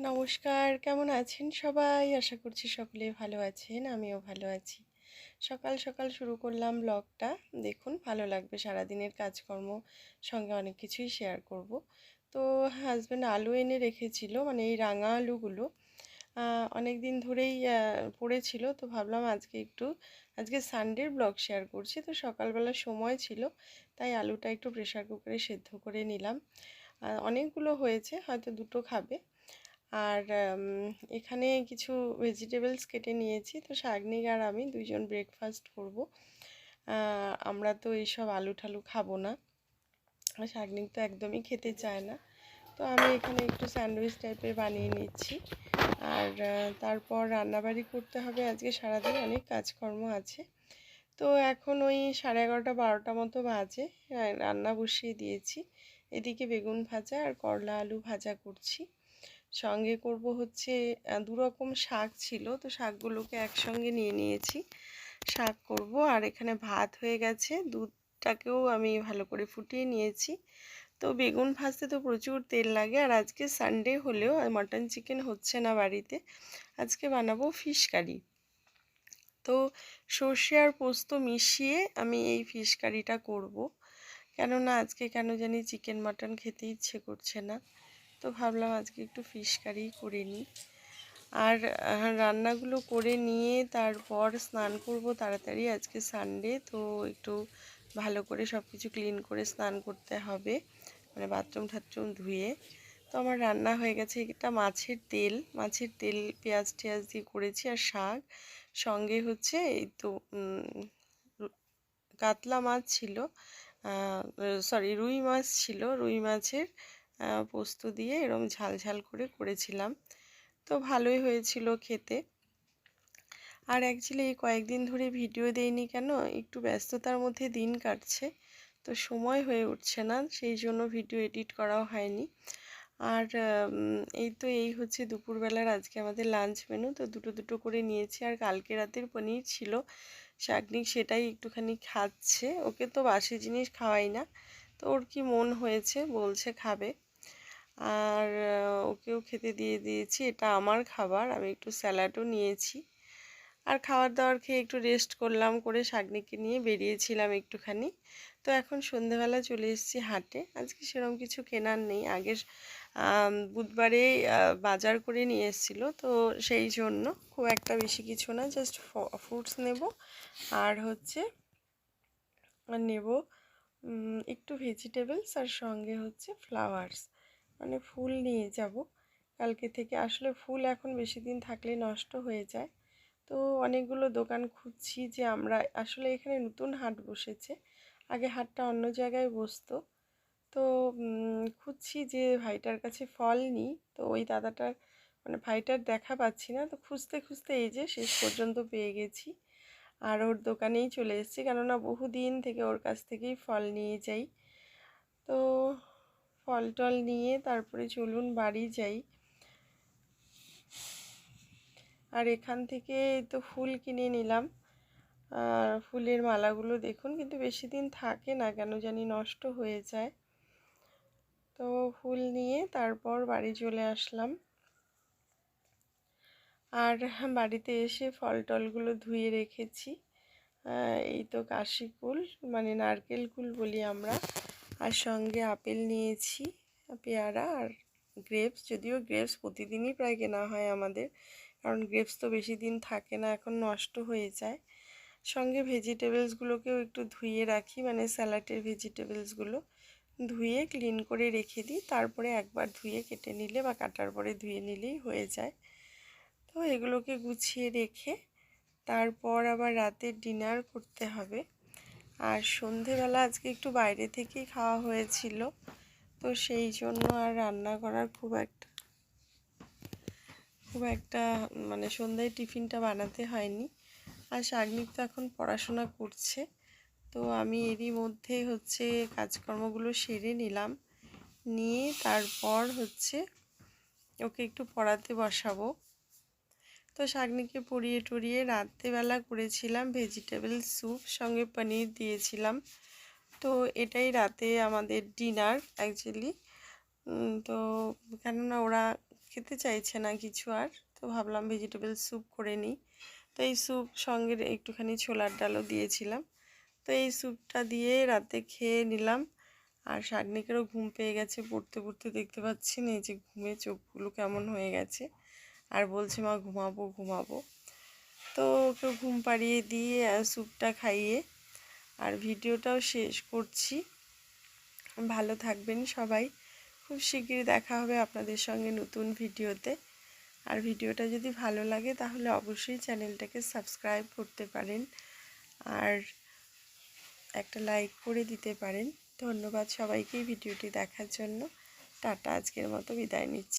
নমস্কার, কেমন আছেন সবাই? আশা করছি সকলে ভালো আছেন, আমিও ভালো আছি। সকাল সকাল শুরু করলাম ব্লগটা। দেখুন, ভালো লাগবে, সারাদিনের কাজকর্ম সঙ্গে অনেক কিছুই শেয়ার করব। তো হাজব্যান্ড আলু এনে রেখেছিল মানে এই রাঙা আলুগুলো। অনেক দিন ধরেই পড়েছিল, তো ভাবলাম আজকে একটু, আজকে সানডের ব্লগ শেয়ার করছি। তো সকালবেলা সময় ছিল, তাই আলুটা একটু প্রেশার কুকারে সেদ্ধ করে নিলাম। অনেকগুলো হয়েছে, হয়তো দুটো খাবে। আর এখানে কিছু ভেজিটেবলস কেটে নিয়েছি। তো শাগনিক আর আমি দুইজন ব্রেকফাস্ট করব। আমরা তো এইসব আলু ঠালু খাব না। শাগনিক তো একদমই খেতে চায় না। তো আমি এখানে একটু স্যান্ডউইচ টাইপের বানিয়ে নিচ্ছি। আর তারপর রান্নাবাড়ি করতে হবে। আজকে সারাদিন অনেক কাজকর্ম আছে। তো এখন ওই সাড়ে এগারোটা, বারোটা মতো বাজে। রান্না বসিয়ে দিয়েছি। এদিকে বেগুন ভাজা আর করলা আলু ভাজা করছি। সঙ্গে করব হচ্ছে দুরকম শাক ছিল। তো শাকগুলোকে একসঙ্গে নিয়ে নিয়েছি। শাক করব। আর এখানে ভাত হয়ে গেছে। দুধটাকেও আমি ভালো করে ফুটিয়ে নিয়েছি। তো বেগুন ভাজতে তো প্রচুর তেল লাগে। আর আজকে সানডে হলেও মাটন চিকেন হচ্ছে না বাড়িতে, আজকে বানাবো ফিশ কারি তো সর্ষে আর পোস্ত মিশিয়ে আমি এই ফিশ কারিটা করব। কেননা আজকে কেন জানি চিকেন মাটন খেতে ইচ্ছে করছে না। তো ভাবলাম আজকে একটু ফিশ কারি করে নিই। আর রান্নাগুলো করে নিয়ে তারপর স্নান করব তাড়াতাড়ি আজকে সানডে তো একটু ভালো করে সব কিছু ক্লিন করে স্নান করতে হবে। মানে বাথরুম ঠাথরুম ধুয়ে। তো আমার রান্না হয়ে গেছে এটা মাছের তেল। মাছের তেল, পেঁয়াজ টেয়াজ দিয়ে করেছি আর শাক। সঙ্গে হচ্ছে এই তো কাতলা মাছ ছিল। সরি রুই মাছ ছিল। রুই মাছের পোস্ত দিয়ে এরম ঝাল ঝাল করে করেছিলাম। তো ভালোই হয়েছিল খেতে। আর অ্যাকচুয়ালি এই কয়েকদিন ধরে ভিডিও দেইনি কেন? একটু ব্যস্ততার মধ্যে দিন কাটছে। তো সময় হয়ে উঠছে না, সেই জন্য ভিডিও এডিট করাও হয়নি। আর এই তো এই হচ্ছে দুপুরবেলার আজকে আমাদের লাঞ্চ মেনু তো দুটো দুটো করে নিয়েছি। আর কালকে রাতের পনির ছিল, শাকনিক সেটাই একটুখানি খাচ্ছে। ওকে তো বাসি জিনিস খাওয়াই না। তো ওর কি মন হয়েছে, বলছে খাবে। আর ওকেও খেতে দিয়ে দিয়েছি। এটা আমার খাবার, আমি একটু স্যালাডও নিয়েছি। আর খাবার দাবার খেয়ে একটু রেস্ট করলাম, করে শাগনিকে নিয়ে বেরিয়েছিলাম একটুখানি। তো এখন সন্ধেবেলা চলে এসেছি হাটে। আজকে সেরকম কিছু কেনার নেই। আগের বুধবারে বাজার করে নিয়ে এসেছিল। তো সেই জন্য খুব একটা বেশি কিছু না জাস্ট ফ্রুটস নেব। আর হচ্ছে, নেব একটু ভেজিটেবলস আর সঙ্গে হচ্ছে ফ্লাওয়ার্স মানে ফুল নিয়ে যাব। কালকে থেকে। আসলে ফুল এখন বেশি দিন থাকলে নষ্ট হয়ে যায়। তো অনেকগুলো দোকান খুঁজছি যে আমরা আসলে এখানে নতুন হাট বসেছে। আগে হাটটা অন্য জায়গায় বসতো। তো খুঁজছি যে ভাইটার কাছে ফল নিই। তো ওই দাদাটার মানে ভাইটার দেখা পাচ্ছি না। তো খুঁজতে খুঁজতে এই যে শেষ পর্যন্ত পেয়ে গেছি। আর ওর দোকানেই চলে এসেছি। কেননা বহুদিন থেকে ওর কাছ থেকেই ফল নিয়ে যাই। তো ফল টল নিয়ে তারপরে চলুন বাড়ি যাই। আর এখান থেকে তো ফুল কিনে নিলাম। আর ফুলের মালাগুলো দেখুন, কিন্তু বেশি দিন থাকে না, কেন জানি নষ্ট হয়ে যায়। তো ফুল নিয়ে তারপর বাড়ি চলে আসলাম। আর বাড়িতে এসে ফল টলগুলো ধুয়ে রেখেছি। এই তো কাশি কুল মানে নারকেল কুল বলি আমরা। আর সঙ্গে আপেল নিয়েছি, পেয়ারা আর গ্রেপস যদিও গ্রেপস প্রতিদিনই প্রায় কেনা হয় আমাদের, কারণ গ্রেপস তো বেশি দিন থাকে না, এখন নষ্ট হয়ে যায়। সঙ্গে ভেজিটেবলসগুলোকেও একটু ধুয়ে রাখি মানে স্যালাডের ভেজিটেবলসগুলো ধুয়ে ক্লিন করে রেখে দিই, তারপরে একবার ধুয়ে কেটে নিলে বা কাটার পরে ধুয়ে নিলেই হয়ে যায়। তো এগুলোকে গুছিয়ে রেখে, তারপর আবার রাতের ডিনার করতে হবে। আর সন্ধেবেলা আজকে একটু বাইরে থেকেই খাওয়া হয়েছিল, তো সেই জন্য আর রান্না করার খুব একটা খুব একটা মানে সন্ধ্যায় টিফিনটা বানাতে হয়নি। আর শাগনিক তো এখন পড়াশোনা করছে, তো আমি এরই মধ্যে হচ্ছে কাজকর্মগুলো সেরে নিলাম, নিয়ে তারপর হচ্ছে ওকে একটু পড়াতে বসাবো। তো শাগনিকে পরিয়ে টরিয়ে রাত্রেবেলা করেছিলাম ভেজিটেবল স্যুপ সঙ্গে পনির দিয়েছিলাম। তো এটাই রাতে আমাদের ডিনার অ্যাকচুয়ালি তো কেননা ওরা খেতে চাইছে না কিছু আর, তো ভাবলাম ভেজিটেবল স্যুপ করে নিই। তো এই স্যুপ সঙ্গে একটুখানি ছোলার ডালও দিয়েছিলাম। তো এই স্যুপটা দিয়ে রাতে খেয়ে নিলাম। আর শাগনিকেরও ঘুম পেয়ে গেছে, পড়তে পড়তে দেখতে পাচ্ছি না এই যে ঘুমে চোখগুলো কেমন হয়ে গেছে। আর বলছে, মা, ঘুমাবো ঘুমাবো। তো ওকে ঘুম পাড়িয়ে দিয়ে স্যুপটা খাইয়ে আর ভিডিওটাও শেষ করছি। ভালো থাকবেন সবাই। খুব শিগগিরই দেখা হবে আপনাদের সঙ্গে নতুন ভিডিওতে। আর ভিডিওটা যদি ভালো লাগে, তাহলে অবশ্যই চ্যানেলটাকে সাবস্ক্রাইব করতে পারেন। আর একটা লাইক করে দিতে পারেন। ধন্যবাদ সবাইকে ভিডিওটি দেখার জন্য। টাটা, আজকের মতো বিদায় নিচ্ছি।